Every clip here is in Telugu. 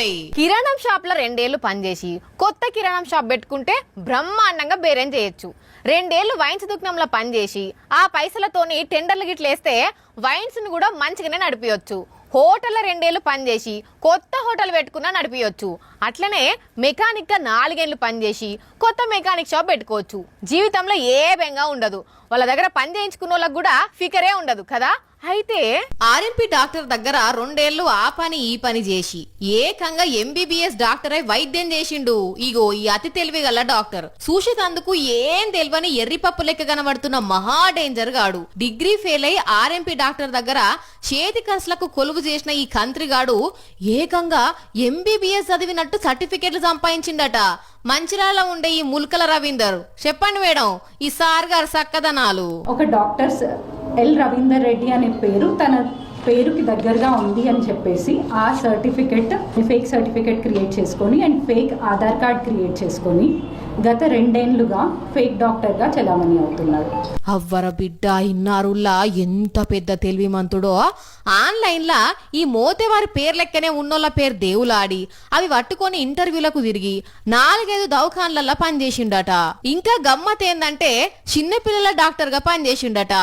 అయితాయి కిరాణం షాప్లో రెండేళ్ళు పనిచేసి కొత్త కిరాణం షాప్ పెట్టుకుంటే బ్రహ్మాండంగా బేరేం చేయొచ్చు. రెండేళ్ళు వైన్స్ దుకాణంలో పనిచేసి ఆ పైసలతోని టెండర్లు గిట్లేస్తే వైన్స్ను కూడా మంచిగానే నడిపియొచ్చు. హోటల్లో రెండేళ్ళు పనిచేసి కొత్త హోటల్ పెట్టుకున్నా నడిపియొచ్చు. అట్లనే మెకానిక్గా నాలుగేళ్ళు పనిచేసి కొత్త మెకానిక్ షాప్ పెట్టుకోవచ్చు. జీవితంలో ఏ బెంగా ఉండదు. వాళ్ళ దగ్గర పని చేయించుకున్న వాళ్ళకి కూడా ఫికరే ఉండదు కదా? అయితే ఆర్ఎంపీ డాక్టర్ దగ్గర రెండేళ్ళు ఆ పని ఈ పని చేసి ఏకంగా ఎంబీబీఎస్ డాక్టర్ అయి వైద్యం చేసిండు. ఇగో ఈ అతి తెలివి గల డాక్టర్. చూసేటందుకు ఏం తెలియని ఎర్రిపప్పు లెక్క కనబడుతున్న మహా డేంజర్ గాడు. డిగ్రీ ఫెయిల్ అయి ఆర్ఎంపీ డాక్టర్ దగ్గర చేతి ఖర్చులకు కొలువు చేసిన ఈ కంత్రిగాడు ఏకంగా ఎంబీబీఎస్ చదివినట్టు సర్టిఫికెట్లు సంపాదించిండట. మంచిరాల ఉండే ఈ ముల్కల రవీందర్. చెప్పండి మేడం ఈ సార్ గారు సక్కదనాలు. ఒక డాక్టర్స్ ఎల్ రవీందర్ రెడ్డి అనే పేరు తన పేరుకి దగ్గరగా ఉంది అని చెప్పేసి ఆ సర్టిఫికెట్ ఫేక్ సర్టిఫికెట్ క్రియేట్ చేసుకొని and fake Aadhaar card create చేసుకొని గత రెండేళ్ళుగా ఫేక్ డాక్టర్గా చలామణి అవుతున్నారు. అవ్వర బిడ్డ ఇన్నారుల్లా ఎంత పెద్ద తెలివిమంతుడో ఆన్లైన్లా ఈ మోతేవారి పేర్లెక్కనే ఉన్నోళ్ళ పేరు దేవులాడి. అవి పట్టుకొని ఇంటర్వ్యూలకు తిరిగి నాలుగైదు దవఖాన్లల్లా పనిచేసిండట. ఇంకా గమ్మత్ ఏందంటే చిన్నపిల్లల డాక్టర్గా పనిచేసిండట.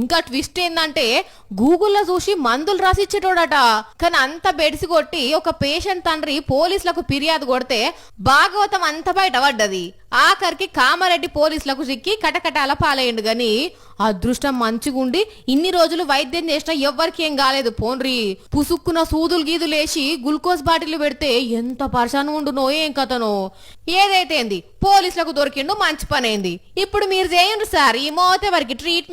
ఇంకా ట్విస్ట్ ఏందంటే గూగుల్లో చూసి మందులు రాసిచ్చేటోడట. కానీ అంత బెడిసి కొట్టి ఒక పేషెంట్ తండ్రి పోలీసులకు ఫిర్యాదు కొడితే భాగవతం అంత బయట పడ్డది ఆఖరికి కామారెడ్డి పోలీసులకు చిక్కి కటకటాల పాలయ్యండు గాని అదృష్టం మంచిగుండి ఇన్ని రోజులు వైద్యం చేసినా ఎవ్వరికి ఏం కాలేదు. పోన్రి పుసుక్కున సూదులు గీదులేసి గ్లూకోజ్ బాటిల్ పెడితే ఎంత పర్షాన్ ఉండునో ఏం కథనో. ఏదైతే పోలీసులకు దొరికిండు మంచి పనైంది. ఇప్పుడు మీరు చేయండి సార్ ఈ మోతే వారికి ట్రీట్మెంట్